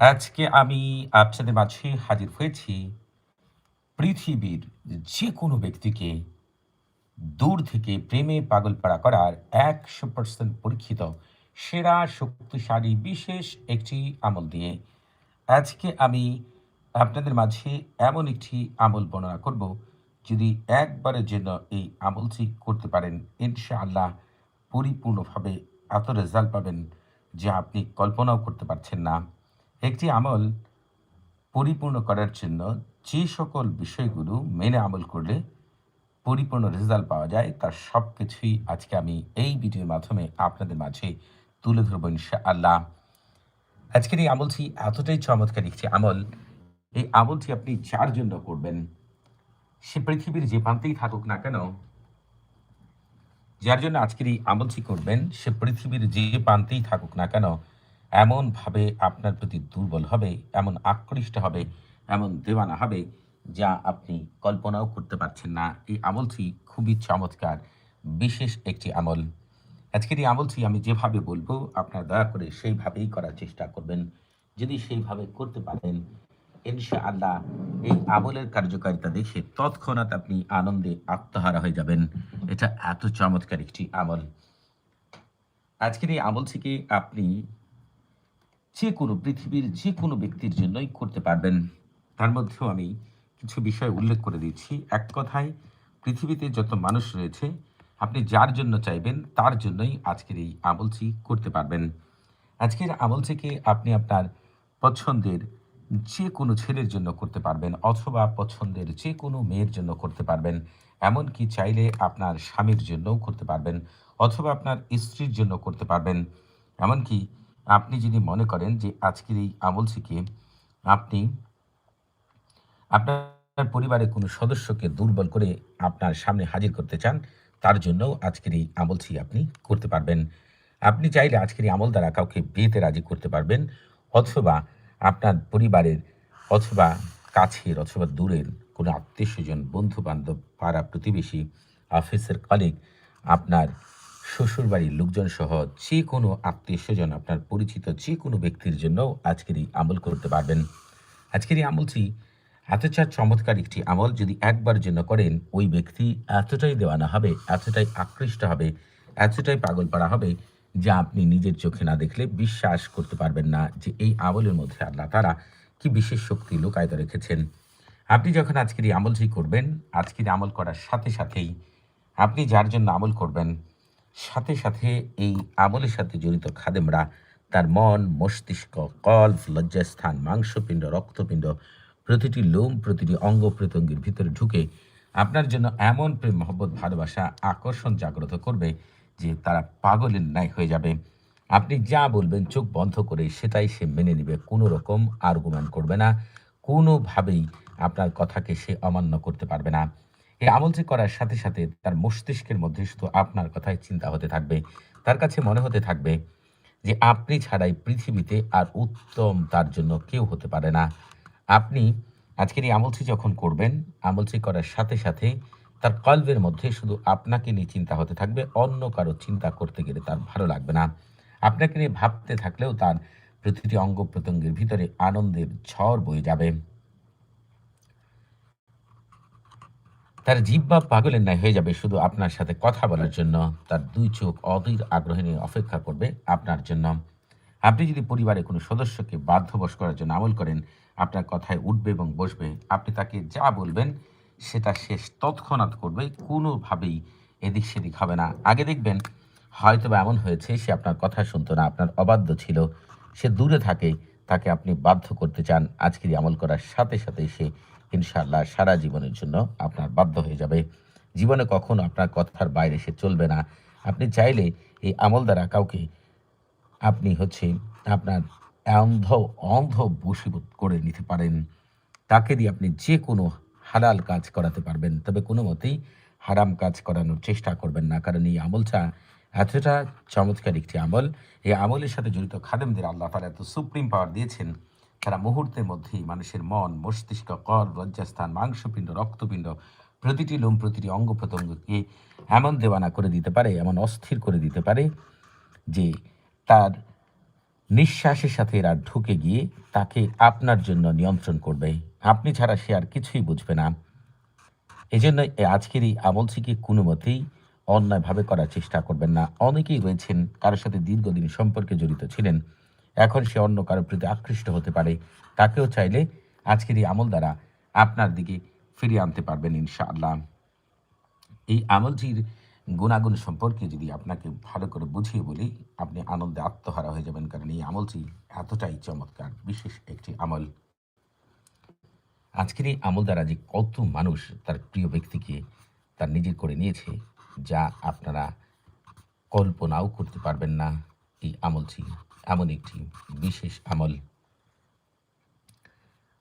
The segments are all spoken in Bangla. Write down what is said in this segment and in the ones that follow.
আজকে আমি আপনাদের মাঝে হাজির হয়েছি পৃথিবীর যে কোনো ব্যক্তিকে দূর থেকে প্রেমে পাগলপাড়া করার একশো পার্সেন্ট পরীক্ষিত, সেরা, শক্তিশালী, বিশেষ একটি আমল দিয়ে আজকে আমি আপনাদের মাঝে এমন একটি আমল বর্ণনা করব যদি একবারের জন্য এই আমলটি করতে পারেন, ইনশাআল্লাহ পরিপূর্ণভাবে এত রেজাল্ট পাবেন যে আপনি কল্পনাও করতে পারছেন না। একটি আমল পরিপূর্ণ করার জন্য যে সকল বিষয়গুলো মেনে আমল করলে পরিপূর্ণ রেজাল্ট পাওয়া যায়, তার সব কিছুই আজকে আমি এই ভিডিওর মাধ্যমে আপনাদের মাঝে তুলে ধরবো ইনশাআল্লাহ। আজকের এই আমলটি এতটাই চমৎকার একটি আমল, এই আমলটি আপনি যার জন্য করবেন, সে পৃথিবীর যে প্রান্তেই থাকুক না কেন যার জন্য আজকের এই আমলটি করবেন, সে পৃথিবীর যে প্রান্তেই থাকুক না কেন, এমনভাবে আপনার প্রতি দুর্বল হবে, এমন আকৃষ্ট হবে, এমন দেওয়ানা হবে যা আপনি কল্পনাও করতে পারছেন না। এই আমলটি খুবই চমৎকার, বিশেষ একটি আমল। আজকের এই আমলটি আমি যেভাবে বলব, আপনারা দয়া করে সেইভাবেই করার চেষ্টা করবেন। যদি সেইভাবে করতে পারেন ইনশাআল্লাহ এই আমলের কার্যকারিতা দেখে তৎক্ষণাৎ আপনি আনন্দে আত্মহারা হয়ে যাবেন। এটা এত চমৎকার একটি আমল। আজকের এই আমল থেকে আপনি যে কোনো পৃথিবীর যে কোনো ব্যক্তির জন্যই করতে পারবেন। তার মধ্যেও আমি কিছু বিষয় উল্লেখ করে দিচ্ছি। এক কথায়, পৃথিবীতে যত মানুষ রয়েছে, আপনি যার জন্য চাইবেন, তার জন্যই আজকের এই আমলটি করতে পারবেন। আজকের আমল থেকে আপনি আপনার পছন্দের যে কোনো ছেলের জন্য করতে পারবেন অথবা পছন্দের যে কোনো মেয়ের জন্য করতে পারবেন। এমনকি চাইলে আপনার স্বামীর জন্যও করতে পারবেন অথবা আপনার স্ত্রীর জন্য করতে পারবেন। এমনকি আপনি যদি মনে করেন যে আজকের এই আমল থেকে আপনি আপনার পরিবারের কোনো সদস্যকে দুর্বল করে আপনার সামনে হাজির করতে চান, তার জন্যও আজকের এই আমলটি আপনি করতে পারবেন। আপনি চাইলে আজকের এই আমল দ্বারা কাউকে বিয়েতে রাজি করতে পারবেন অথবা আপনার পরিবারের অথবা কাছের অথবা দূরের কোনো আত্মীয় স্বজন বন্ধু বান্ধব পাড়া প্রতিবেশী, অফিসের কলিগ আপনার শ্বশুরবাড়ির লোকজন সহ যে কোনো আত্মীয় স্বজন আপনার পরিচিত যে কোনো ব্যক্তির জন্য আজকের এই আমল করতে পারবেন। আজকের এই আমলটি এতটা চমৎকার একটি আমল যদি একবার জন্য করেন, ওই ব্যক্তি এতটাই দেওয়ানা হবে, এতটাই আকৃষ্ট হবে, এতটাই পাগল পাড়া হবে যা আপনি নিজের চোখে না দেখলে বিশ্বাস করতে পারবেন না যে এই আমলের মধ্যে আল্লাহ তারা কি বিশেষ শক্তি লুকায়িত রেখেছেন। আপনি যখন আজকের এই আমলটি করবেন, আজকের আমল করার সাথে সাথেই আপনি যার জন্য আমল করবেন, সাথে সাথে এই আমলের সাথে জড়িত খাদেমরা তার মন, মস্তিষ্ক, কল্প, লজ্জাস্থান, মাংসপিণ্ড, রক্তপিণ্ড প্রতিটি লোম, প্রতিটি অঙ্গ প্রত্যঙ্গের ভিতরে ঢুকে আপনার জন্য এমন প্রেম, মহব্বত, ভালোবাসা, আকর্ষণ জাগ্রত করবে যে তারা পাগলের ন্যায় হয়ে যাবে। আপনি যা বলবেন চোখ বন্ধ করে সেটাই সে মেনে নেবে। কোনো রকম আর্গুমেন্ট করবে না। কোনোভাবেই আপনার কথাকে সে অমান্য করতে পারবে না। এই আমলটি করার সাথে সাথে তার মস্তিষ্কের মধ্যে শুধু আপনার কথাই চিন্তা হতে থাকবে। তার কাছে মনে হতে থাকবে যে আপনি ছাড়াই পৃথিবীতে আর উত্তম তার জন্য কেউ হতে পারে না। আপনি আজকের এই আমলটি যখন করবেন, আমলটি করার সাথে সাথে তার কল্পের মধ্যে শুধু আপনাকে নিয়ে চিন্তা হতে থাকবে, অন্য কারও চিন্তা করতে গেলে তার ভালো লাগবে না। আপনাকে নিয়ে ভাবতে থাকলেও তার প্রতিটি অঙ্গ প্রত্যঙ্গের ভিতরে আনন্দের ঝড় বয়ে যাবে। তার জিব্বা পাগলের ন্যায় হয়ে যাবে শুধু আপনার সাথে কথা বলার জন্য। তার দুই চোখ অধীর আগ্রহ নিয়ে অপেক্ষা করবে আপনার জন্য। আপনি যদি পরিবারের কোনো সদস্যকে বাধ্যবশ করার জন্য আমল করেন, আপনার কথায় উঠবে এবং বসবে। আপনি তাকে যা বলবেন সেটা শেষ। তৎক্ষণাৎ করবে, কোনোভাবেই এদিক সেদিক হবে না। আগে দেখবেন হয়তো বা এমন হয়েছে, সে আপনার কথা শুনতো না, আপনার অবাধ্য ছিল, সে দূরে থাকে, তাকে আপনি বাধ্য করতে চান। আজকের আমল করার সাথে সাথে সে ইনশাআল্লাহ সারা জীবনের জন্য আপনার বাধ্য হয়ে যাবে। জীবনে কখনো আপনার কথার বাইরে সে চলবে না। আপনি চাইলে এই আমল দ্বারা কাউকে আপনি হচ্ছে আপনার অন্ধ অন্ধ বশীভূত করে নিতে পারেন। তাকে দিয়ে আপনি যে কোনো হালাল কাজ করাতে পারবেন, তবে কোনো মতেই হারাম কাজ করানোর চেষ্টা করবেন না, কারণ এই আমলটা এতটা চমৎকার একটি আমল। এই আমলের সাথে জড়িত খাদেমদের আল্লাহ তালা এত সুপ্রিম পাওয়ার দিয়েছেন, তারা মুহূর্তের মধ্যেই মানুষের মন, মস্তিষ্ক কর লজ্জাস্থান, মাংসপিণ্ড, রক্তপিণ্ড, প্রতিটি লোম, প্রতিটি অঙ্গ প্রত্যঙ্গকে এমন দেওয়ানা করে দিতে পারে, এমন অস্থির করে দিতে পারে যে তার নিঃশ্বাসের সাথে এরা ঢুকে গিয়ে তাকে আপনার জন্য নিয়ন্ত্রণ করবে। আপনি ছাড়া সে আর কিছুই বুঝবে না। এই জন্য আজকের এই আমলটিকে কোনো মতেই অন্যায়ভাবে করার চেষ্টা করবেন না। অনেকেই রয়েছেন কারোর সাথে দীর্ঘদিন সম্পর্কে জড়িত ছিলেন। এখন সে অন্য কারোর প্রতি আকৃষ্ট হতে পারে। তাকেও চাইলে আজকের এই আমল দ্বারা আপনার দিকে ফিরিয়ে আনতে পারবেন ইনশাআল্লাহ। এই আমলটির গুণাগুণ সম্পর্কে যদি আপনাকে ভালো করে বুঝিয়ে বলি, আপনি আনন্দে আত্মহারা হয়ে যাবেন। কারণ এই আমলটি এতটাই চমৎকার, বিশেষ একটি আমল। আজকের এই আমল দ্বারা যে কত মানুষ তার প্রিয় ব্যক্তিকে তার নিজের করে নিয়েছে, যা আপনারা কল্পনাও করতে পারবেন না, এই আমলটি এমন একটি বিশেষ আমল।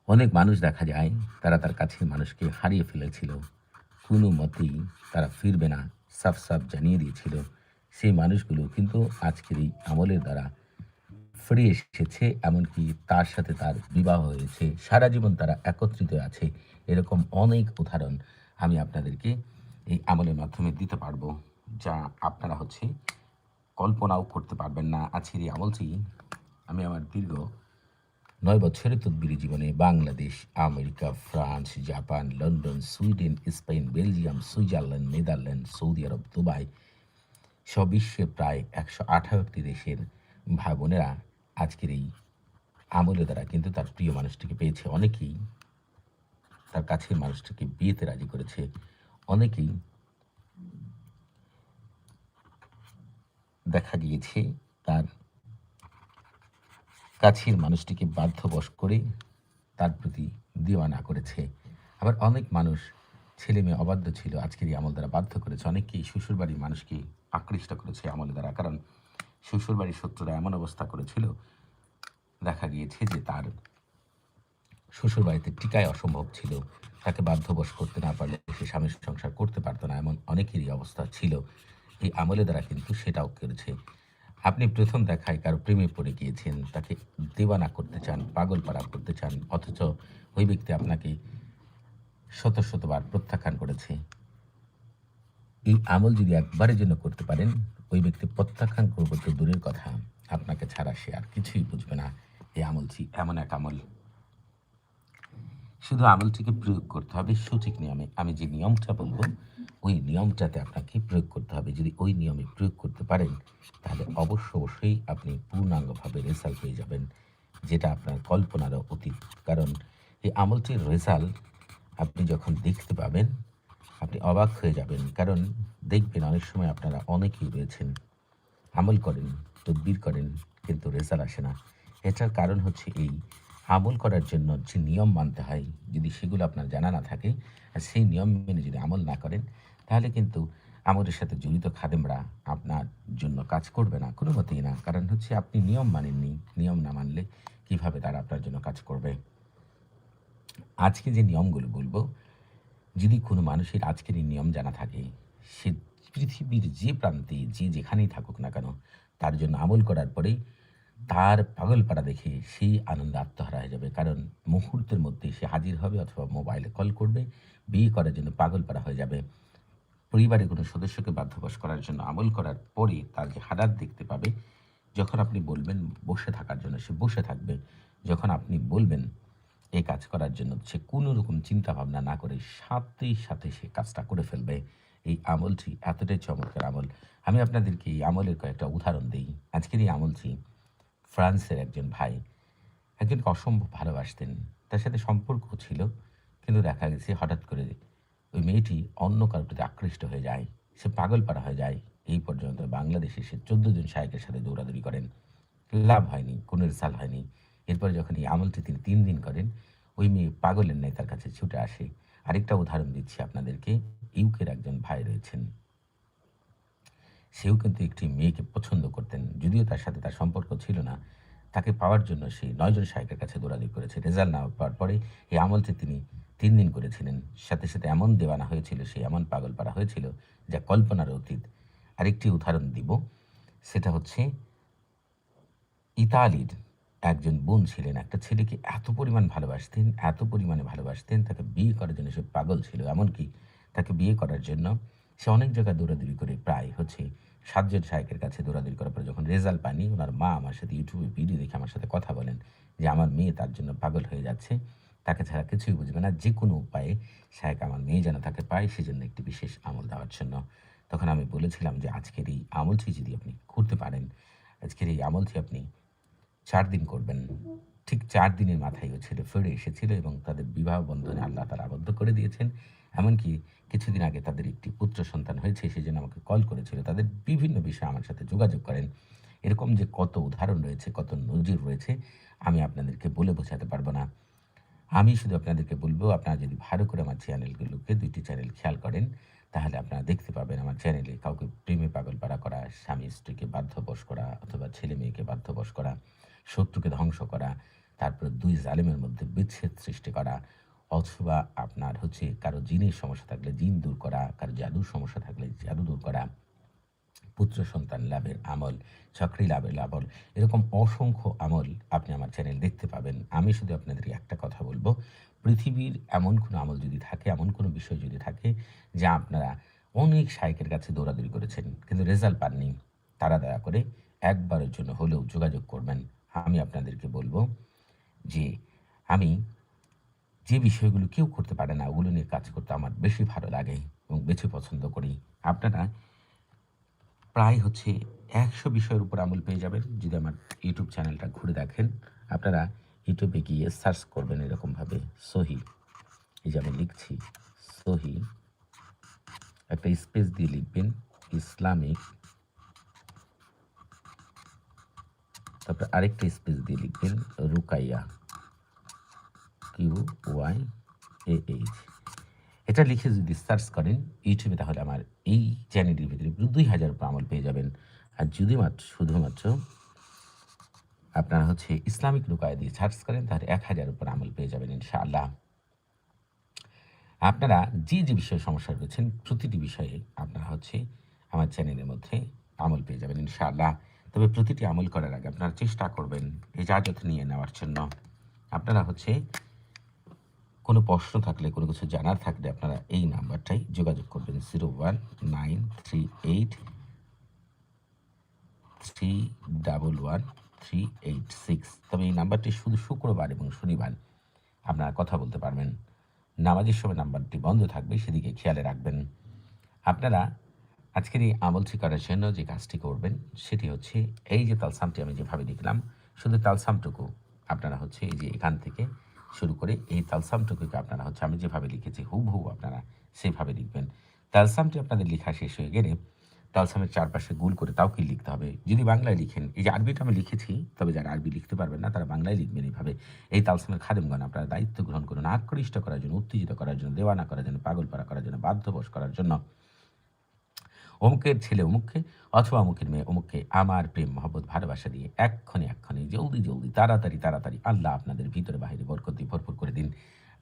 অনেক মানুষ দেখা যায়, তারা তার কাছে মানুষকে হারিয়ে ফেলেছিল। কোনো মতেই তারা ফিরবে না, সাফ সাফ জানিয়ে দিয়েছিল। সেই মানুষগুলো কিন্তু আজকের এই আমলের দ্বারা ফিরে এসেছে, এমনকি তার সাথে তার বিবাহ হয়েছে। সারা জীবন তারা একত্রিত আছে, এরকম অনেক উদাহরণ আমি আপনাদেরকে এই আমলের মাধ্যমে দিতে পারব, যা আপনারা হচ্ছে কল্পনাও করতে পারবেন না। আজকের এই আমলটি আমি আমার দীর্ঘ নয় বছরের তদবিরি জীবনে Bangladesh, America, France, Japan, London, Sweden, Spain, Belgium, Switzerland, Netherland, Saudi Arab, Dubai সব বিশ্বে প্রায় একশো আঠারোটি দেশের ভাই বোনেরা আজকের এই আমলের দ্বারা কিন্তু তার প্রিয় মানুষটিকে পেয়েছে অনেকেই। তার কাছের মানুষটিকে বিয়েতে রাজি করেছে অনেকেই। দেখা গিয়েছে তার কাছের মানুষটিকে বাধ্যবশ করে তার প্রতি দিওয়ানা করেছে। আবার অনেক মানুষ ছেলে মেয়ে অবাধ্য ছিল আজকের এই আমল দ্বারা বাধ্য করেছে। অনেকেই শ্বশুরবাড়ির মানুষকে আকৃষ্ট করেছে আমল দ্বারা। কারণ শ্বশুরবাড়ির শত্রুরা এমন অবস্থা করেছিল, দেখা গিয়েছে যে তার শ্বশুরবাড়িতে টিকায় অসম্ভব ছিল। তাকে বাধ্যবশ করতে না পারলে সে স্বামীর সংসার করতে পারতো না, এমন অনেকেরই অবস্থা ছিল। এই আমলে দ্বারা কিন্তু সেটাও করেছে। আপনি প্রথম দেখায় কারও প্রেমে পড়ে গিয়েছেন, তাকে দেওয়ানা করতে চান পাগল পাড়া করতে চান, অথচ ওই ব্যক্তি আপনাকে শত শতবার প্রত্যাখ্যান করেছে। এই আমল যদি একবারের জন্য করতে পারেন ওই ব্যক্তি প্রত্যাখ্যান করব তো দূরের কথা। আপনাকে ছাড়া সে আর কিছুই বুঝবে না। এই আমলটি এমন এক আমল। শুধু আমলটিকে প্রয়োগ করতে হবে, সঠিক নিয়মে। আমি যে নিয়মটা বলব, ওই নিয়মটাতে আপনাকে প্রয়োগ করতে হবে। যদি ওই নিয়মে প্রয়োগ করতে পারেন, তাহলে অবশ্য অবশ্যই আপনি পূর্ণাঙ্গভাবে রেজাল্ট পেয়ে যাবেন, যেটা আপনার কল্পনারও অতীত। কারণ এই আমলটির রেজাল্ট আপনি যখন দেখতে পাবেন আপনি অবাক হয়ে যাবেন, কারণ দেখবেন অনেক সময় আপনারা অনেকেই রয়েছেন, আমল করেন, তদবির করেন, কিন্তু রেজাল্ট আসে না। এটার কারণ হচ্ছে এই, আমল করার জন্য যে নিয়ম মানতে হয়, যদি সেগুলো আপনার জানা না থাকে, আর সেই নিয়ম মেনে যদি আমল না করেন, তাহলে কিন্তু আমলের সাথে জড়িত খাদেমরা আপনার জন্য কাজ করবে না, কোনো মতেই না। কারণ হচ্ছে আপনি নিয়ম মানেননি, নিয়ম না মানলে কীভাবে তারা আপনার জন্য কাজ করবে? আজকে যে নিয়মগুলো বলব যদি কোনো মানুষের আজকের এই নিয়ম জানা থাকে, সে পৃথিবীর যে প্রান্তে, যে যেখানেই থাকুক না কেন, তার জন্য আমল করার পরে তার পাগলপাড়া দেখে সেই আনন্দে আত্মহারা হয়ে যাবে। কারণ মুহূর্তের মধ্যে সে হাজির হবে অথবা মোবাইলে কল করবে, বিয়ে করার জন্য পাগলপাড়া হয়ে যাবে। পরিবারের কোনো সদস্যকে বাধ্যবশ করার জন্য আমল করার পরে তার যে হারাত দেখতে পাবে, যখন আপনি বলবেন বসে থাকার জন্য, সে বসে থাকবে। যখন আপনি বলবেন এই কাজ করার জন্য সে কোনো রকম চিন্তা ভাবনা না করে সাথে সাথে সে কাজটা করে ফেলবে। এই আমলটি এতটাই চমৎকার আমল। আমি আপনাদেরকে এই আমলের কয়েকটা উদাহরণ দিই। আজকের এই আমলটি ফ্রান্সের একজন ভাই একজনকে অসম্ভব ভালোবাসতেন। তার সাথে সম্পর্ক ছিল, কিন্তু দেখা গেছে হঠাৎ করে ওই মেয়েটি অন্য কারোর প্রতি আকৃষ্ট হয়ে যায়। সে পাগলপাড়া হয়ে যায়। এই পর্যন্ত বাংলাদেশে সে চোদ্দ জন শায়কের সাথে দৌড়াদৌড়ি করেন। লাভ হয়নি, কোনো রেজাল্ট হয়নি। এরপরে যখন এই আমলটি তিনি তিন দিন করেন, ওই মেয়ে পাগলের নেই তার কাছে ছুটে আসে। আরেকটা উদাহরণ দিচ্ছি আপনাদেরকে। ইউকের একজন ভাই রয়েছেন। সেও কিন্তু একটি মেয়েকে পছন্দ করতেন, যদিও তার সাথে তার সম্পর্ক ছিল না। তাকে পাওয়ার জন্য সেই নয়জন সাহেবের কাছে দৌড়াদৌড়ি করেছে। রেজাল্ট না পাওয়ার পরে এই আমলটি তিনি তিন দিন করেছিলেন। সাথে সাথে এমন দেওয়ানা হয়েছিল, সে এমন পাগল পাড়া হয়েছিল যা কল্পনার অতীত। আরেকটি উদাহরণ দিব। সেটা হচ্ছে ইতালির একজন বোন ছিলেন, একটা ছেলেকে এত পরিমাণ ভালোবাসতেন, এত পরিমাণে ভালোবাসতেন, তাকে বিয়ে করার জন্য সে পাগল ছিল। এমনকি তাকে বিয়ে করার জন্য সে অনেক জায়গায় দৌড়াদৌড়ি করে প্রায় হচ্ছে সাতজন শায়েকের কাছে দৌড়াদৌড়ি করার পরে যখন রেজাল্ট পাইনি ওনার মা আমার সাথে ইউটিউবে ভিডিও দেখে আমার সাথে কথা বলেন যে আমার মেয়ে তার জন্য পাগল হয়ে যাচ্ছে, তাকে ছাড়া কিছুই বুঝবে না, যে কোনো উপায়ে শায়েক আমার মেয়ে যেন তাকে পায়, সেজন্য একটি বিশেষ আমল দেওয়ার জন্য। তখন আমি বলেছিলাম যে আজকের এই আমলটি যদি আপনি করতে পারেন, আজকের এই আমলটি আপনি চার দিন করবেন। ঠিক চার দিনের মাথায় ও ছেলে ফিরে এসেছিল এবং তাদের বিবাহ বন্ধনে আল্লাহ তারা আবদ্ধ করে দিয়েছেন। এমনকি কিছুদিন আগে তাদের একটি পুত্র সন্তান হয়েছে সেই জন্য আমাকে কল করেছিল। তাদের বিভিন্ন বিষয়ে আমার সাথে যোগাযোগ করেন। এরকম যে কত উদাহরণ রয়েছে, কত নজির রয়েছে, আমি আপনাদেরকে বলে বোঝাতে পারব না। আমি শুধু আপনাদেরকে বলব, আপনারা যদি ভালো করে আমার চ্যানেলগুলোকে দুইটি চ্যানেল খেয়াল করেন, তাহলে আপনারা দেখতে পাবেন আমার চ্যানেলে কাউকে প্রেমে পাগল পাড়া করা, স্বামী স্ত্রীকে বাধ্যবশ করা অথবা ছেলে মেয়েকে বাধ্যবশ করা। শত্রুকে ধ্বংস করা, তারপরে দুই জালেমের মধ্যে বিচ্ছেদ সৃষ্টি করা, অথবা আপনার হচ্ছে কারও জিনের সমস্যা থাকলে জিন দূর করা, কারও জাদুর সমস্যা থাকলে জাদু দূর করা, পুত্র সন্তান লাভের আমল, চাকরি লাভের আমল এরকম অসংখ্য আমল আপনি আমার চ্যানেল দেখতে পাবেন। আমি শুধু আপনাদের একটা কথা বলব, পৃথিবীর এমন কোনো আমল যদি থাকে, এমন কোনো বিষয় যদি থাকে, যা আপনারা অনেক শায়কের কাছে দৌড়াদৌড়ি করেছেন, কিন্তু রেজাল্ট পাননি, তারা দয়া করে একবারের জন্য হলেও যোগাযোগ করবেন। আমি আপনাদেরকে বলব যে আমি যে বিষয়গুলো কেউ করতে পারে না, ওগুলো নিয়ে কাজ করতে আমার বেশি ভালো লাগে এবং বেশি পছন্দ করি। আপনারা প্রায় হচ্ছে একশো বিষয়ের উপর আমল পেয়ে যাবেন। যদি আমার ইউটিউব চ্যানেলটা ঘুরে দেখেন, আপনারা ইউটিউবে গিয়ে সার্চ করবেন এরকমভাবে সহি। এই যে আমি লিখছি সহি। একটা স্পেস দিয়ে লিখবেন, ইসলামিক তারপর আরেকটা স্পেস দিয়ে লিখবেন Rukaiya Q Y A H এটা লিখে যদি সার্চ করেন, ইউটিউবে তাহলে আমার এই চ্যানেলটির ভিতরে দুই হাজার আমল পেয়ে যাবেন। আর যদি মাত্র, শুধুমাত্র আপনারা হচ্ছে ইসলামিক রুকায় দিয়ে সার্চ করেন, তাহলে এক হাজার উপর আমল পেয়ে যাবেন ইনশাআল্লাহ। আপনারা যে যে বিষয়ে সমস্যা রয়েছেন, প্রতিটি বিষয়ে আপনারা হচ্ছে আমার চ্যানেলের মধ্যে আমল পেয়ে যাবেন ইনশাআল্লাহ। তবে প্রতিটি আমল করার আগে আপনারা চেষ্টা করবেন ইজাজত নিয়ে নেওয়ার জন্য। আপনারা হচ্ছে কোনো প্রশ্ন থাকলে, কোনো কিছু জানার থাকলে আপনারা এই নাম্বারটাই যোগাযোগ করবেন। Zero one nine three eight three double one three eight six. তবে এই নাম্বারটি শুধু শুক্রবার এবং শনিবার আপনারা কথা বলতে পারবেন। নামাজের সময় নাম্বারটি বন্ধ থাকবে, সেদিকে খেয়ালে রাখবেন। আপনারা আজকের এই আমল করার জন্য যে কাজটি করবেন, সেটি হচ্ছে এই যে তালসামটি আমি যেভাবে লিখলাম, শুধু তালসামটুকু আপনারা হচ্ছে এই যে এখান থেকে শুরু করে এই তালসামটুকুকে আপনারা হচ্ছে আমি যেভাবে লিখেছি হুবহু আপনারা সেভাবে লিখবেন। তালসামটি আপনাদের লেখা শেষ হয়ে গেলে তালসামের চারপাশে গুল করে তাও কি লিখতে হবে? যদি বাংলায় লিখেন, এই যে আরবিটা আমি লিখেছি, তবে যারা আরবি লিখতে পারবেন না, তারা বাংলায় লিখবেন এইভাবে। এই তালসামের খাদেমগণ আপনারা দায়িত্ব গ্রহণ করুন আকৃষ্ট করার জন্য, উত্তেজিত করার জন্য, দেওয়ানা করার জন্য পাগল পাড়া করার জন্য, বাধ্যবশ করার জন্য। অমুকের ছেলে অমুককে অথবা অমুকের মেয়ে অমুককে আমার প্রেম, মহব্বত, ভালোবাসা দিয়ে এক্ষণে এক্ষণে, জলদি জলদি, তাড়াতাড়ি তাড়াতাড়ি আল্লাহ আপনাদের ভিতরে বাহিরে বরকতি ভরপুর করে দিন।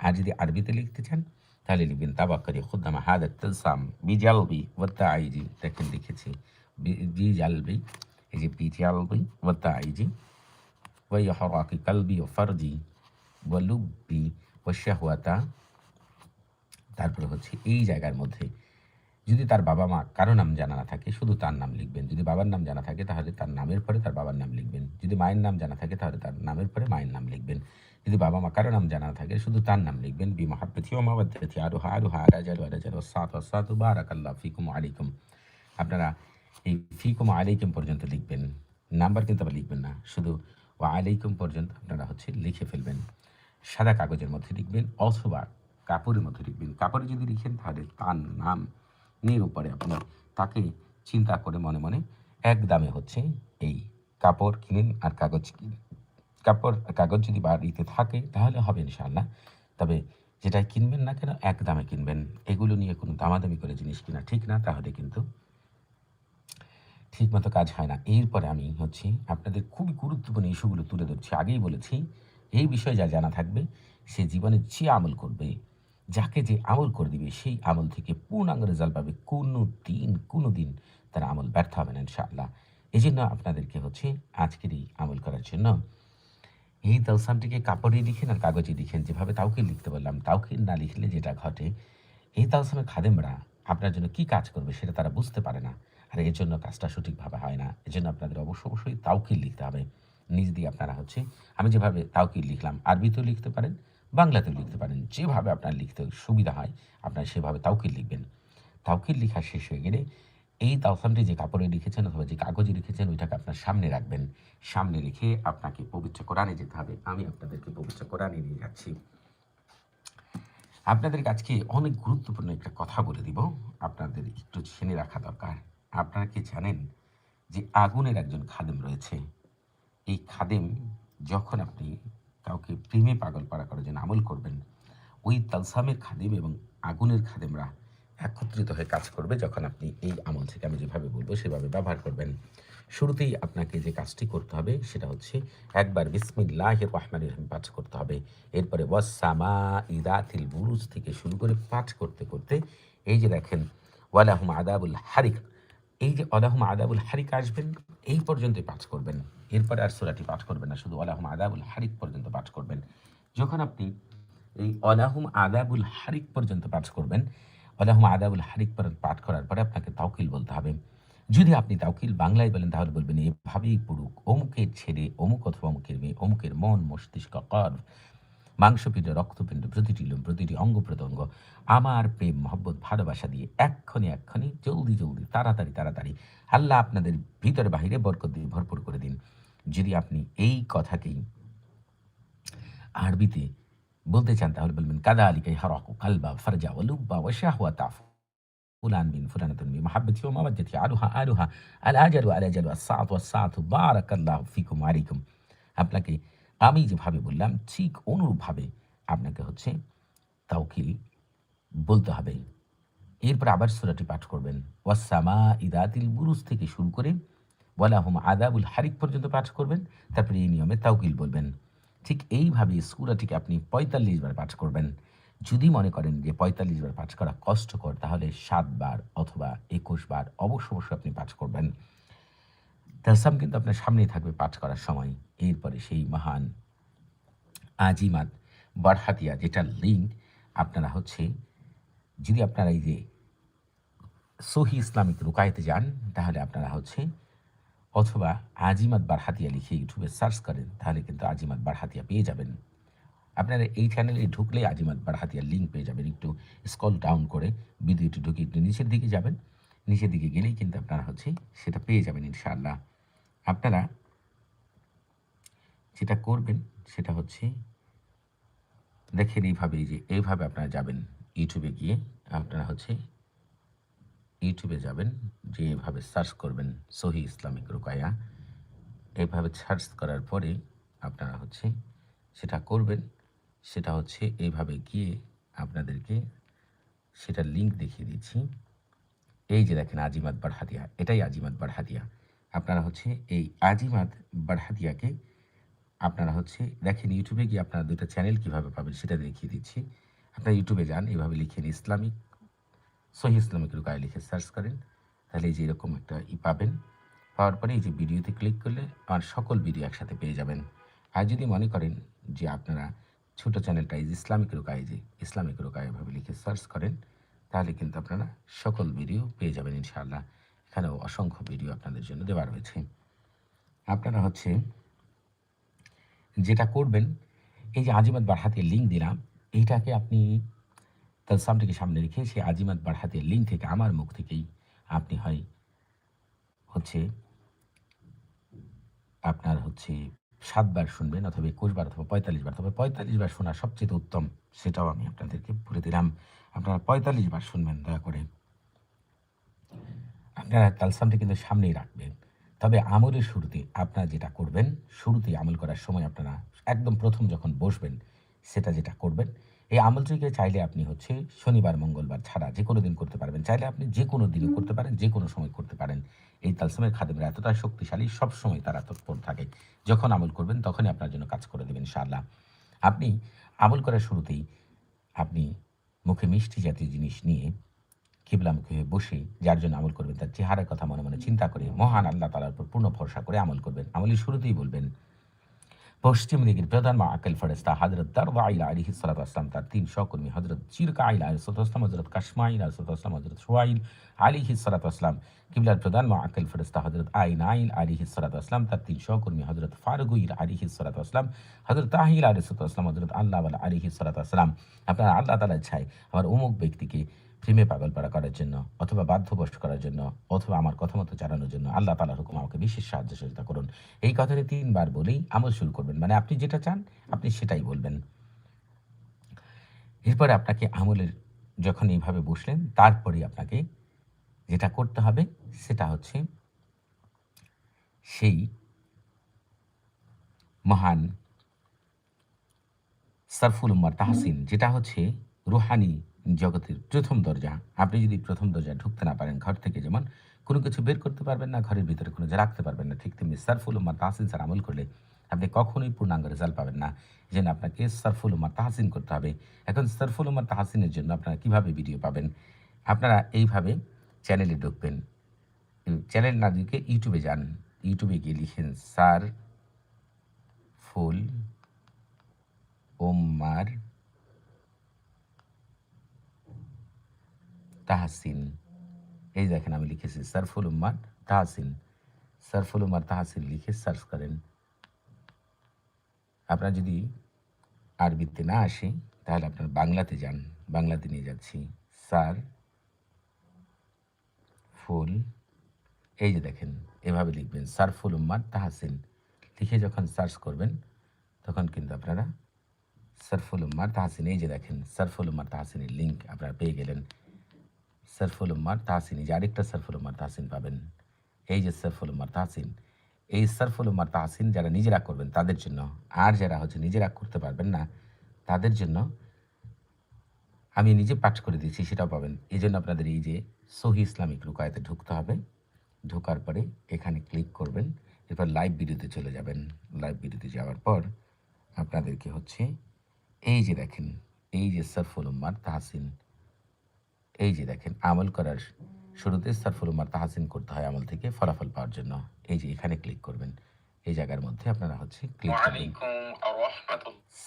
আর যদি আরবিতে লিখতে চান, তাহলে লিখবেন তাবাক্কারি খুদ্দামা হাদাত তালসাম বিজালবি ওয়াত্তা আইজি দেখেন লিখেছি বিজালবি, এই যে বিজালবি ওয়াত্তা আইজি ওয়াই হরাকি কালবি ও ফারজি ওয়ালুব্বি ও শাহওয়াতা। তারপরে হচ্ছে এই জায়গার মধ্যে যদি তার বাবা মা কারও নাম জানা না থাকে, শুধু তার নাম লিখবেন। যদি বাবার নাম জানা থাকে, তাহলে তার নামের পরে তার বাবার নাম লিখবেন। যদি মায়ের নাম জানা থাকে, তাহলে তার নামের পরে মায়ের নাম লিখবেন। যদি বাবা মা কারও নাম জানা থাকে, শুধু তার নাম লিখবেন। বি মহাব্বতি ও আরও হা ফিকুম আলাইকুম। আপনারা এই ফিকুম আলাইকুম পর্যন্ত লিখবেন। নাম্বার কিন্তু আবার লিখবেন না। শুধু ও আলাইকুম পর্যন্ত আপনারা হচ্ছে লিখে ফেলবেন। সাদা কাগজের মধ্যে লিখবেন অথবা কাপড়ের মধ্যে লিখবেন। কাপড়ে যদি লিখেন, তাহলে তার নাম নিয়ে উপরে আপনি তাকে চিন্তা করে মনে মনে এক দামে হচ্ছে এই কাপড় কিনেন আর কাগজ কিনেন কাপড় কাগজ যদি বাড়িতে থাকে তাহলে হবে ইনশাআল্লাহ। তবে যেটা কিনবেন না কেন এক দামে কিনবেন। এগুলো নিয়ে কোনো দামাদামি করে জিনিস কিনা ঠিক না, তাহলে কিন্তু ঠিক মতো কাজ হয় না। এরপরে আমি হচ্ছে আপনাদের খুবই গুরুত্বপূর্ণ ইস্যুগুলো তুলে ধরছি। আগেই বলেছি, এই বিষয়ে যা জানা থাকবে সে জীবনে যে আমল করবে যাকে যে আমল করে দিবে, সেই আমল থেকে পূর্ণাঙ্গ রেজাল্ট পাবে কোনো দিন কোনো দিন তার আমল ব্যর্থ হবে না, ইনশাআল্লাহ। এই জন্য আপনাদেরকে হচ্ছে আজকের এই আমল করার জন্য এই তালসামটিকে কাপড়ে লিখেন আর কাগজে লিখেন, যেভাবে তাওকে লিখতে বললাম। তাওকে না লিখলে যেটা ঘটে, এই তালসামের খাদেমরা আপনার জন্য কি কাজ করবে সেটা তারা বুঝতে পারে না। আর এর জন্য কাজটা সঠিকভাবে হয় না। এজন্য আপনাদের অবশ্য অবশ্যই তাওকিল লিখতে হবে। নিজ দিয়ে আপনারা হচ্ছে, আমি যেভাবে তাওকিল লিখলাম আরবিতেও লিখতে পারেন বাংলাতেও লিখতে পারেন। যেভাবে আপনার লিখতে সুবিধা হয়, আপনার সেভাবে তাওকিল লিখবেন। তাওকিল লেখা শেষ হয়ে গেলে এই তাওসানটি যে কাপড়ে লিখেছেন অথবা যে কাগজে লিখেছেন, ওইটাকে আপনার সামনে রাখবেন। সামনে রেখে আপনাকে পবিত্র কোরআনে যেতে হবে। আমি আপনাদেরকে পবিত্র কোরআনে নিয়ে যাচ্ছি। আপনাদের আজকে অনেক গুরুত্বপূর্ণ একটা কথা বলে দিব। আপনাদের একটু জেনে রাখা দরকার। আপনারা কি জানেন যে আগুনের একজন খাদেম রয়েছে? এই খাদেম যখন আপনি কাউকে প্রেমে পাগল পাড়া করার জন্য আমল করবেন ওই তালসামের খাদেম এবং আগুনের খাদেমরা একত্রিত হয়ে কাজ করবে যখন আপনি এই আমল থেকে আমি যেভাবে বলব সেভাবে ব্যবহার করবেন। শুরুতেই আপনাকে যে কাজটি করতে হবে সেটা হচ্ছে একবার বিসমিল্লাহ রহমান রহিম পাঠ করতে হবে। এরপরে ওয়াসামা ইদাতিল বুরুজ থেকে শুরু করে পাঠ করতে করতে এই যে দেখেন, ওয়ালাহম আদাবুল হারিক। এই যে অলাহুম আদাবুল হারিক আসবেন, এই পর্যন্তই পাঠ করবেন। এরপরে আর সুরাটি পাঠ করবেন না, শুধু অলাহুম আদাবুল হারিক পর্যন্ত পাঠ করবেন। যখন আপনি এই অলাহুম আদাবুল হারিক পর্যন্ত পাঠ করবেন অলাহুম আদাবুল হারিক পর্যন্ত পাঠ করার পরে আপনাকে তাওকিল বলতে হবে। যদি আপনি তাওকিল বাংলায় বলেন, তাহলে বলবেন, এভাবেই পড়ুক, অমুকের ছেড়ে অমুক অথবা অমুকের মেয়ে, অমুকের মন, মস্তিষ্ক কর মাংসপিণ্ড, রক্তপিণ্ড, প্রতিটি লোম, প্রতিটি অঙ্গ প্রত্যঙ্গ, আমার প্রেম, মহব্বত, ভালোবাসা দিয়ে এক্ষণে এক্ষণে জলদি জলদি, তাড়াতাড়ি তাড়াতাড়ি আল্লাহ আপনাদের ভিতরে বাহিরে বরকত দিয়ে ভরপুর করে দিন। যদি আপনি এই কথাকেই আরবিতে বলতে চান, তাহলে বলবেন কাদা আলিকাই হরকু কালবা ফরজা ওলুব্বা ও শাহুয়া তাফ ফুলান বিন ফুলানাতুন বি মাহাব্বতি ওয়া মাওয়াজ্জাতি আলুহা আলুহা আল আজালু আল আজালু আস-সাআতু ওয়াস-সাআতু বারাকাল্লাহু ফিকুম ওয়া আলাইকুম। আপনাকে আমি যেভাবে বললাম, ঠিক অনুরূপভাবে আপনাকে হচ্ছে তাওকিল বলতে হবে। এরপর আবার সূরাটি পাঠ করবেন। ওয়াসামা ইদাতিল বুরুজ থেকে শুরু করে ওয়ালাহুম আদাবুল হারিক পর্যন্ত পাঠ করবেন। তারপরে এই নিয়মে তাওকিল বলবেন। ঠিক এইভাবে সূরাটিকে আপনি পঁয়তাল্লিশ বার পাঠ করবেন। যদি মনে করেন যে পঁয়তাল্লিশ বার পাঠ করা কষ্টকর, তাহলে সাতবার অথবা একুশ বার অবশ্য অবশ্যই আপনি পাঠ করবেন। তালসাম কিন্তু আপনার সামনেই থাকবে পাঠ করার সময়। এরপরে সেই মহান আজিমাত বারহাতিয়া যেটা লিঙ্ক আপনারা হচ্ছে, যদি আপনারা এই যে সহি ইসলামিক রুকায়েতে যান, তাহলে আপনারা হচ্ছে অথবা আজিমাত বারহাতিয়া লিখে ইউটিউবে সার্চ করেন, তাহলে কিন্তু আজিমাত বারহাতিয়া পেয়ে যাবেন। আপনারা এই চ্যানেলে ঢুকলে আজিমাত বারহাতিয়ার লিঙ্ক পেয়ে যাবেন। একটু স্কল ডাউন করে ভিডিওটি ঢুকে একটু নিচের দিকে যাবেন। নিচের দিকে গেলেই কিন্তু আপনারা হচ্ছে সেটা পেয়ে যাবেন ইনশাআল্লাহ। আপনারা যেটা করবেন সেটা হচ্ছে দেখেন এইভাবে যে, এইভাবে আপনারা যাবেন। ইউটিউবে গিয়ে আপনারা হচ্ছে ইউটিউবে যাবেন যে এভাবে সার্চ করবেন সহি ইসলামিক রুকায়া এইভাবে সার্চ করার পরে আপনারা হচ্ছে সেটা করবেন। সেটা হচ্ছে এইভাবে গিয়ে আপনাদেরকে সেটার লিঙ্ক দেখিয়ে দিচ্ছি। এই যে দেখেন আজিমাত বারহাতিয়া, এটাই আজিমাত বারহাতিয়া। আপনারা হচ্ছে এই আজিমাত বারহাতিয়াকে আপনারা হচ্ছে দেখেন ইউটিউবে গিয়ে আপনারা দুটো চ্যানেল কীভাবে পাবেন সেটা দেখিয়ে দিচ্ছি। আপনারা ইউটিউবে যান, এভাবে লিখেন ইসলামিক সহি ইসলামিক রুকায় লিখে সার্চ করেন, তাহলে এই যে এরকম একটা ই পাবেন। পাওয়ার পরে এই যে ভিডিওতে ক্লিক করলে আমার সকল ভিডিও একসাথে পেয়ে যাবেন। আর যদি মনে করেন যে আপনারা ছোটো চ্যানেলটা এই ইসলামিক রুকায় যে ইসলামিক রুকায় এভাবে লিখে সার্চ করেন, তাহলে কিন্তু আপনারা সকল ভিডিও পেয়ে যাবেন ইনশাআল্লাহ। এখানেও অসংখ্য ভিডিও আপনাদের জন্য দেওয়া রয়েছে। আপনারা হচ্ছে যেটা করবেন, এই যে আজিমাত বারহাতের লিঙ্ক দিলাম, এইটাকে আপনি তালসামটিকে সামনে রেখে সেই আজিমাত বারহাতের লিঙ্ক থেকে, আমার মুখ থেকেই আপনি হয় হচ্ছে আপনার হচ্ছে সাতবার শুনবেন অথবা একুশ বার অথবা পঁয়তাল্লিশ বার, তবে পঁয়তাল্লিশ বার শোনা সবচেয়ে উত্তম সেটাও আমি আপনাদেরকে বলে দিলাম। আপনারা পঁয়তাল্লিশ বার শুনবেন, দয়া করে। আপনারা তালসামটি কিন্তু সামনেই রাখবেন। তবে আমলের শুরুতে আপনারা যেটা করবেন শুরুতে আমল করার সময় আপনারা একদম প্রথম যখন বসবেন, সেটা যেটা করবেন এই আমলটিকে চাইলে আপনি হচ্ছে শনিবার মঙ্গলবার ছাড়া যে কোনো দিন করতে পারবেন। চাইলে আপনি যে কোনো দিনে করতে পারেন যে কোনো সময় করতে পারেন। এই তালসামের খাদেমরা এতটা শক্তিশালী সব সময় তারা তৎপর থাকে। যখন আমল করবেন তখনই আপনার জন্য কাজ করে দেবেন ইনশাআল্লাহ। আপনি আমল করার শুরুতেই আপনি মুখে মিষ্টি জাতীয় জিনিস নিয়ে কিবলামুখী হয়ে বসে যার জন্য আমল করবেন তার চেহারার কথা মনে মনে চিন্তা করে মহান আল্লাহ তালার উপর পূর্ণ ভরসা করে আমল করবেন। আমলের শুরুতেই বলবেন পশ্চিম দিকের প্রধান মাকাল ফেরেস্তা হজরত দারদা আইলা আলী সালাত আসলাম তার তিন সহকর্মী হজরত চিরকা আইলা আলিসালাম হজরত কাশমাইল আলিসালাম হজরত সোয়াইল আলী সালাত আসলাম কিবলার প্রধান মাকাল ফেরেস্তা হজরত আইন আইল আলী সালাত আসলাম তার তিন সহকর্মী হজরত ফারুগুইল আলী সালাত আসলাম হজরত তাহিল আলী আসলাম হজরত আল্লাহ আলী সালাত আসলাম আপনার আল্লাহ তালা চাই আমার অমুক ব্যক্তিকে প্রেমে পাগল পাড়া করার জন্য, অথবা বাধ্যবশ করার জন্য, অথবা আমার কথা মতো চালানোর জন্য আল্লাহ তালার হুকুম আমাকে বিশেষ সাহায্য সহযোগিতা করুন। এই কথাটি তিনবার বলেই আমল শুরু করবেন। মানে আপনি যেটা চান, আপনি সেটাই বলবেন। এরপরে আপনাকে আমলের যখন এইভাবে বসলেন তারপরে আপনাকে যেটা করতে হবে, সেটা হচ্ছে সেই মহান সরফুল উম্মার তাহসিন, যেটা হচ্ছে রুহানি জগতের প্রথম দরজা। আপনি যদি প্রথম দরজা ঢুকতে না পারেন, ঘর থেকে যেমন কোনো কিছু বের করতে পারবেন না, ঘরের ভিতরে কোনো যা রাখতে পারবেন না, ঠিক তেমনি সারফুল উম্মার তাহসিন স্যার আমল করলে আপনি কখনোই পূর্ণাঙ্গ রেজাল্ট পাবেন না। জন্য আপনাকে সারফুল উম্মার তাহসিন করতে হবে। এখন সারফুল উম্মার তাহসিনের জন্য আপনারা কীভাবে ভিডিও পাবেন? আপনারা এইভাবে চ্যানেলে ঢুকবেন। চ্যানেল না দিকে ইউটিউবে যান। ইউটিউবে গিয়ে লিখেন সার ফুল ওম্মার তাহসিন। এই দেখেন আমি লিখেছি, সারফুল উম্মার তাহাসিন। সারফুল উম্মার তাহাসিন লিখে সার্চ করেন। আপনার যদি আরবিতে না আসে, তাহলে আপনার বাংলাতে যান। বাংলাতে নিয়ে যাচ্ছি, সার ফুল। এই যে দেখেন, এভাবে লিখবেন, সারফুল উম্মার তাহাসিন। লিখে যখন সার্চ করবেন, তখন কিন্তু আপনারা সারফুল উম্মার তাহাসিন, এই যে দেখেন, সারফুল উম্মার তাহসিনের লিঙ্ক আপনারা পেয়ে গেলেন। সারফুল উম্মার তাহসিন। এই যে আরেকটা সারফুল উম্মার তাহসিন পাবেন। এই যে সারফুল উম্মার তাহসিন। এই সারফুল উম্মার তাহসিন যারা নিজেরা করবেন তাদের জন্য, আর যারা হচ্ছে নিজেরা করতে পারবেন না, তাদের জন্য আমি নিজে পাঠ করে দিয়েছি, সেটাও পাবেন। এই জন্য আপনাদের এই যে সহি ইসলামিক রুকায়তে ঢুকতে হবে। ঢোকার পরে এখানে ক্লিক করবেন, এরপর লাইভ ভিডিওতে চলে যাবেন। লাইভ ভিডিওতে যাওয়ার পর আপনাদেরকে হচ্ছে এই যে দেখেন, এই যে সরফুল উম্মার তাহসিন এই যে দেখেন আমল করার শুরুতে সারফুল উমার তাহাসিন করতে হয় আমল থেকে ফলাফল পাওয়ার জন্য। এই যে এখানে ক্লিক করবেন এই জায়গার মধ্যে আপনারা হচ্ছে ক্লিক করবেন।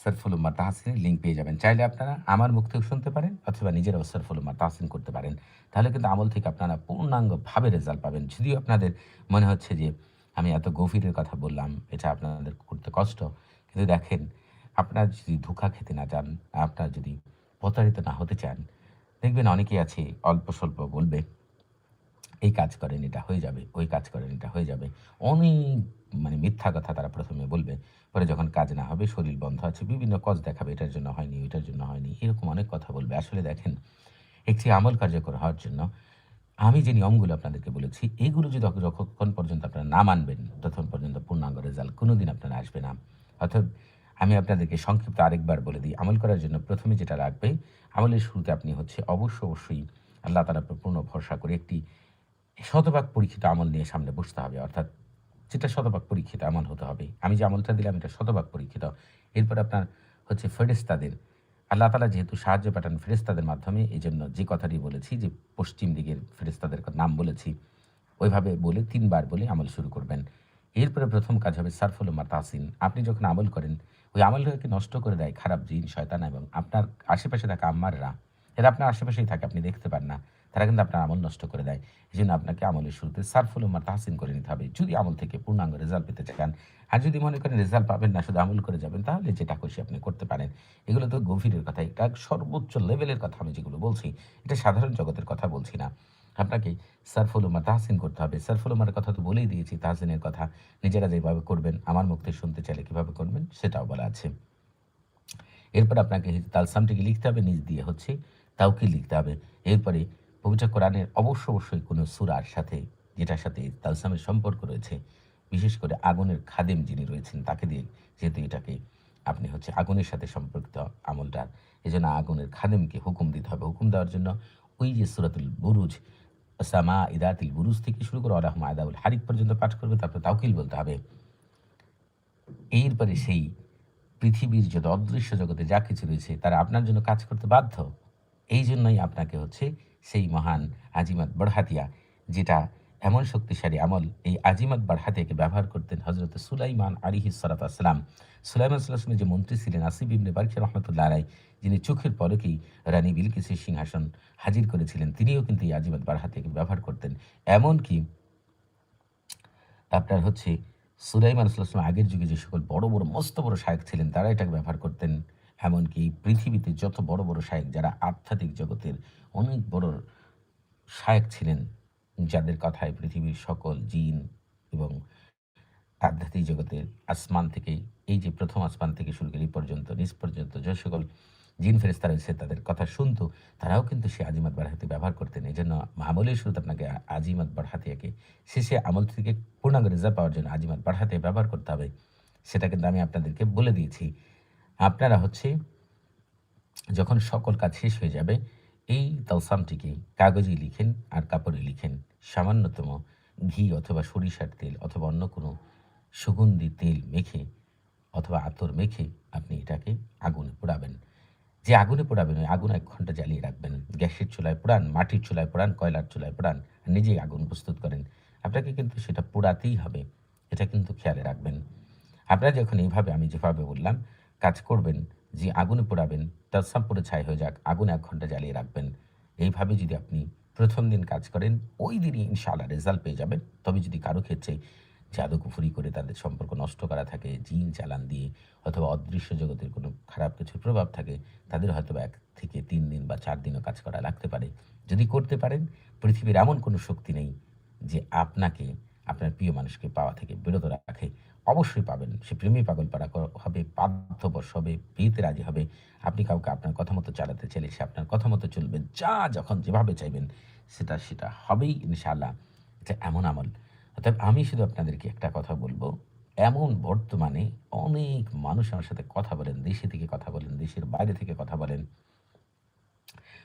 সারফুল উমার তাহাসিনের লিঙ্ক পেয়ে যাবেন। চাইলে আপনারা আমার মুখ থেকে শুনতে পারেন অথবা নিজেরাও সারফুল উমার তাহাসিন করতে পারেন। তাহলে কিন্তু আমল থেকে আপনারা পূর্ণাঙ্গভাবে রেজাল্ট পাবেন। যদিও আপনাদের মনে হচ্ছে যে আমি এত গভীরের কথা বললাম এটা আপনাদের করতে কষ্ট। কিন্তু দেখেন আপনারা যদি ধোঁকা খেতে না চান আপনারা যদি প্রতারিত না হতে চান দেখবেন অনেকেই আছে, অল্প স্বল্প বলবে, এই কাজ করেন, এটা হয়ে যাবে, ওই কাজ করেন, এটা হয়ে যাবে। অনেক মানে মিথ্যা কথা তারা প্রথমে বলবে, পরে যখন কাজ না হবে, শরীর বন্ধ আছে, বিভিন্ন কজ দেখাবে, এটার জন্য হয়নি, ওইটার জন্য হয়নি, এরকম অনেক কথা বলবে। আসলে দেখেন, একটি আমল কার্যকর হওয়ার জন্য আমি যে নিয়মগুলো আপনাদেরকে বলেছি, এগুলো যদি যতক্ষণ পর্যন্ত আপনারা না মানবেন, ততক্ষণ পর্যন্ত পূর্ণাঙ্গ রেজাল্ট কোনো দিন আপনারা আসবে না। অর্থাৎ আমি আপনাদেরকে সংক্ষিপ্ত আরেকবার বলে দিই, আমল করার জন্য প্রথমে যেটা রাখবে আমলের শুরুতে আপনি হচ্ছে অবশ্য অবশ্যই আল্লাহ তালা পূর্ণ ভরসা করে একটি শতভাগ পরীক্ষিত আমল নিয়ে সামনে বসতে হবে, অর্থাৎ যেটা শতভাগ পরীক্ষিত আমল হতে হবে। আমি যে আমলটা দিলাম এটা শতভাগ পরীক্ষিত। এরপর আপনার হচ্ছে ফেরেস্তাদের আল্লাহ তালা যেহেতু সাহায্য পাঠান ফেরেস্তাদের মাধ্যমে এই জন্য যে কথাটি বলেছি, যে পশ্চিম দিকের ফেরেস্তাদের নাম বলেছি, ওইভাবে বলে তিনবার বলে আমল শুরু করবেন। এরপরে প্রথম কাজ হবে সারফুল উম্মার তাহসিন আপনি যখন আমল করেন ওই আমলটাকে নষ্ট করে দেয় খারাপ জিন, শয়তান এবং আপনার আশেপাশে থাকা আম্মাররা। এরা আপনার আশেপাশেই থাকে, আপনি দেখতে পান না। তারা কিন্তু আপনার আমল নষ্ট করে দেয়। এই জন্য আপনাকে আমলের শুরুতে সারফুল উম্মার তাহসিন করে নিতে হবে। যদি আমল থেকে পূর্ণাঙ্গ রেজাল্ট পেতে চান, আর যদি মনে করেন রেজাল্ট পাবেন না, শুধু আমল করে যাবেন, তাহলে যেটা খুশি আপনি করতে পারেন। এগুলো তো গভীরের কথা, এটা সর্বোচ্চ লেভেলের কথা আমি যেগুলো বলছি, এটা সাধারণ জগতের কথা বলছি না। আপনাকে সারফুল উম্মা তাহসিন করতে হবে। সারফুল উম্মার কথা তো বলেই দিয়েছি, তাহসিনের কথা। নিজেরা যেভাবে করবেন, আমার থেকে শুনতে চাইলে কীভাবে করবেন, সেটাও বলা আছে। এরপর আপনাকে তালসামটিকে লিখতে হবে, নিজ দিয়ে হচ্ছে তাও তাওকে লিখতে হবে। এরপরে পবিত্র কোরআনের অবশ্য অবশ্যই কোনো সুরার সাথে, যেটার সাথে তালসামের সম্পর্ক রয়েছে, বিশেষ করে আগুনের খাদেম যিনি রয়েছেন, তাকে দিয়ে যেহেতু এটাকে আপনি হচ্ছে আগুনের সাথে সম্পর্কিত আমলটার এই জন্য আগুনের খাদেমকে হুকুম দিতে হবে। হুকুম দেওয়ার জন্য ওই যে সুরাতুল বুরুজ সামা ইদাতিল বুরুজ থেকে শুরু করে আলাহম আদাউল হারিক পর্যন্ত পাঠ করবে, তারপরে তাওকিল বলতে হবে। এরপরে সেই পৃথিবীর যত অদৃশ্য জগতে যা কিছু রয়েছে, তারা আপনার জন্য কাজ করতে বাধ্য। এই জন্যই আপনাকে হচ্ছে সেই মহান আজিমাত বড়হাতিয়া যেটা এমন শক্তিশালী আমল, এই আজিমাত বাড়হাতেকে ব্যবহার করতেন হজরত সুলাইমান আলিহি সালাতাম সুলাইমান সাল্লাহামের যে মন্ত্রী ছিলেন আসিফ ইবনে বারিক রহমতুল্লাহ আলাই যিনি চোখের পরকেই রানী বিলকিসের সিংহাসন হাজির করেছিলেন, তিনিও কিন্তু এই আজিমাত বাড়হাতেকে ব্যবহার করতেন। এমনকি আপনার হচ্ছে সুলাইমান সাল্লাহাম আগের যুগে যে সকল বড় বড়, মস্ত বড় শায়ক ছিলেন, তারা এটাকে ব্যবহার করতেন। এমনকি পৃথিবীতে যত বড় বড় শায়ক যারা আধ্যাত্মিক জগতের অনেক বড় শায়ক ছিলেন, যাদের কথায় পৃথিবীর সকল জিন এবং আধ্যাত্মিক জগতের আসমান থেকে, এই যে প্রথম আসমান থেকে শুরু করে পর্যন্ত নিজ পর্যন্ত যে সকল জিন ফেরেস্তা রয়েছে তাদের কথা শুনতো। তারাও কিন্তু সে আজিমাত বাড়হাতে ব্যবহার করতেন। এই জন্য আমলের শুরুতে আপনাকে আজিমাত বাড়হাতিয়াকে শেষে আমল থেকে পূর্ণাঙ্গ রেজাল্ট পাওয়ার জন্য আজিমাত বাড়হাতে ব্যবহার করতে হবে। সেটা কিন্তু আমি আপনাদেরকে বলে দিয়েছি। আপনারা হচ্ছে যখন সকল কাজ শেষ হয়ে যাবে, এই তালসামটিকে কাগজে লিখেন আর কাপড়ে লিখেন। সামান্যতম ঘি অথবা সরিষার তেল অথবা অন্য কোনো সুগন্ধি তেল মেখে অথবা আতর মেখে আপনি এটাকে আগুনে পোড়াবেন। যে আগুনে পোড়াবেন, ওই আগুন এক ঘণ্টা জ্বালিয়ে রাখবেন। গ্যাসের চুলায় পোড়ান, মাটির চুলায় পোড়ান, কয়লার চুলায় পোড়ান নিজেই আগুন প্রস্তুত করেন। আপনাকে কিন্তু সেটা পোড়াতেই হবে, এটা কিন্তু খেয়ালে রাখবেন। আপনারা যখন এইভাবে আমি যেভাবে বললাম, কাজ করবেন, যে আগুনে পোড়াবেন তৎসব পুরো ছাই হয়ে যাক, আগুন এক ঘণ্টা জ্বালিয়ে রাখবেন। এইভাবে যদি আপনি প্রথম দিন কাজ করেন, ওই দিনই ইনশাআল্লাহ রেজাল্ট পেয়ে যাবেন। তবে যদি কারও ক্ষেত্রে জাদুকুফুরি করে তাদের সম্পর্ক নষ্ট করা থাকে, জিন চালান দিয়ে অথবা অদৃশ্য জগতের কোনো খারাপ কিছুর প্রভাব থাকে, তাদের হয়তো এক থেকে তিন দিন বা চার দিনও কাজ করা লাগতে পারে। যদি করতে পারেন, পৃথিবীর এমন কোনো শক্তি নেই যে আপনাকে, আপনার প্রিয় মানুষকে পাওয়া থেকে বিরত রাখে। অবশ্যই পাবেন। সে প্রেমী পাগল পাড়া হবে বাধ্যবশ হবে, বিয়েতে রাজি হবে। আপনি কাউকে আপনার কথা মতো চালাতে চাইলে সে আপনার কথা মতো চলবে, যা যখন যেভাবে চাইবেন, সেটা সেটা হবেই ইনশাআল্লাহ। এটা এমন আমল। অর্থাৎ আমি শুধু আপনাদেরকে একটা কথা বলব। এমন বর্তমানে অনেক মানুষ আমার সাথে কথা বলেন, দেশে থেকে কথা বলেন, দেশের বাইরে থেকে কথা বলেন।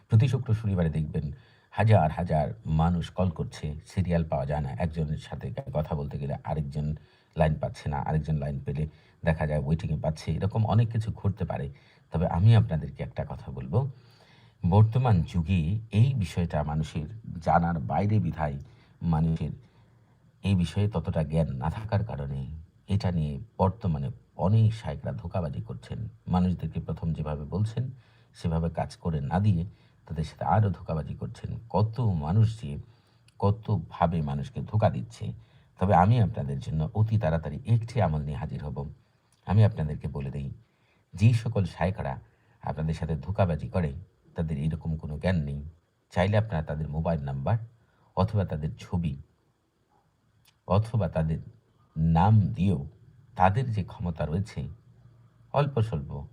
প্রতি শুক্র শনিবারে দেখবেন হাজার হাজার মানুষ কল করছে, সিরিয়াল পাওয়া যায় না। একজনের সাথে কথা বলতে গেলে আরেকজন লাইন পাচ্ছে না, আরেকজন লাইন পেলে দেখা যায় ওয়েটিংয়ে পাচ্ছে। এরকম অনেক কিছু ঘটতে পারে। তবে আমি আপনাদেরকে একটা কথা বলব। বর্তমান যুগে এই বিষয়টা মানুষের জানার বাইরে বিধায় মানুষের এই বিষয়ে ততটা জ্ঞান না থাকার কারণে এটা নিয়ে বর্তমানে অনেক সাহেবরা ধোকাবাজি করছেন। মানুষদেরকে প্রথম যেভাবে বলছেন, সেভাবে কাজ করে না দিয়ে তাদের সাথে আরও ধোকাবাজি করছেন। কত মানুষ যে কতভাবে মানুষকে ধোকা দিচ্ছে। তবে আমি আপনাদের জন্য অতি তাড়াতাড়ি একটি আমল নিয়ে হাজির হব। আমি আপনাদেরকে বলে দিই যেই সকল সায়কারা আপনাদের সাথে ধোকাবাজি করে, তাদের এরকম কোনো জ্ঞান নেই। চাইলে আপনারা তাদের মোবাইল নাম্বার অথবা তাদের ছবি অথবা তাদের নাম দিয়েও তাদের যে ক্ষমতা রয়েছে, অল্প স্বল্প,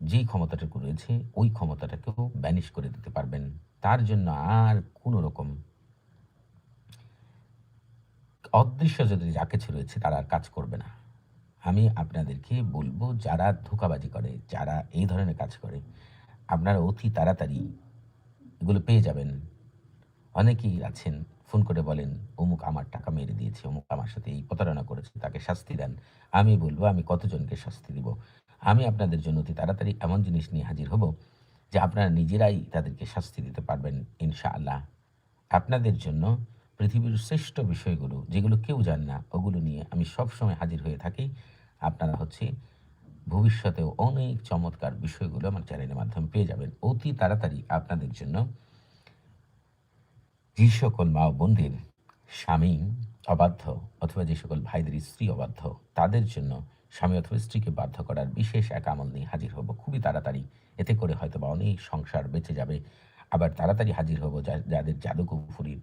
যেই ক্ষমতাটুকু রয়েছে, ওই ক্ষমতাটাকেও ব্যানিশ করে দিতে পারবেন। তার জন্য আর কোনো রকম অদৃশ্য যদি যা কিছু রয়েছে, তারা আর কাজ করবে না। আমি আপনাদেরকে বলব, যারা ধোকাবাজি করে, যারা এই ধরনের কাজ করে, আপনারা অতি তাড়াতাড়ি এগুলো পেয়ে যাবেন। অনেকেই আছেন ফোন করে বলেন, অমুক আমার টাকা মেরে দিয়েছে, অমুক আমার সাথে এই প্রতারণা করেছে, তাকে শাস্তি দেন। আমি বলব, আমি কতজনকে শাস্তি দিব? আমি আপনাদের জন্য অতি তাড়াতাড়ি এমন জিনিস নিয়ে হাজির হব যে আপনারা নিজেরাই তাদেরকে শাস্তি দিতে পারবেন, ইনশাআল্লাহ। আপনাদের জন্য পৃথিবীর শ্রেষ্ঠ বিষয়গুলো, যেগুলো কেউ জানে না, ওগুলো নিয়ে আমি সব সময় হাজির হয়ে থাকি। আপনারা হচ্ছে ভবিষ্যতেও অনেক চমৎকার বিষয়গুলো আমার চ্যানেলের মাধ্যমে পেয়ে যাবেন। অতি তাড়াতাড়ি আপনাদের জন্য যে সকল মা বোনদের স্বামী অবাধ্য অথবা যে সকল ভাইদের স্ত্রী অবাধ্য, তাদের জন্য স্বামী অথবা স্ত্রীকে বাধ্য করার বিশেষ এক আমল নিয়ে হাজির হব। খুবই তাড়াতাড়ি। এতে করে হয়তো বা অনেক সংসার বেঁচে যাবে। আবার তাড়াতাড়ি হাজির হব যাদের জাদুকুফুরির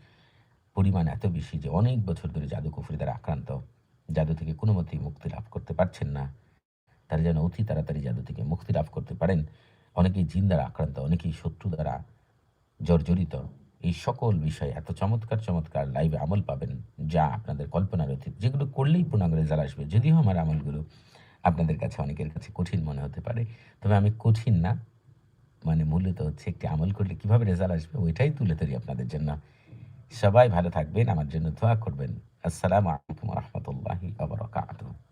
পরিমাণ এত বেশি যে অনেক বছর ধরে জাদুকুফুরি দ্বারা আক্রান্ত, জাদু থেকে কোনো মতেই মুক্তি লাভ করতে পারছেন না। তারা যেন অতি তাড়াতাড়ি জাদু থেকে মুক্তি লাভ করতে পারেন। অনেকেই জিন দ্বারা আক্রান্ত, অনেকেই শত্রু দ্বারা জর্জরিত। এই সকল বিষয়ে এত চমৎকার চমৎকার লাইভে আমল পাবেন, যা আপনাদের কল্পনার অতীত যেগুলো করলেই পূর্ণাঙ্গ রেজাল্ট আসবে। যদিও আমার আমলগুলো আপনাদের কাছে অনেকের কাছে কঠিন মনে হতে পারে, তবে আমি কঠিন না। মানে মূলত হচ্ছে একটি আমল করলে কীভাবে রেজাল্ট আসবে, ওইটাই তুলে ধরি আপনাদের জন্য। সবাই ভালো থাকবেন, আমার জন্য দোয়া করবেন। আসসালামু আলাইকুম রহমতুল্লাহি আবরকাত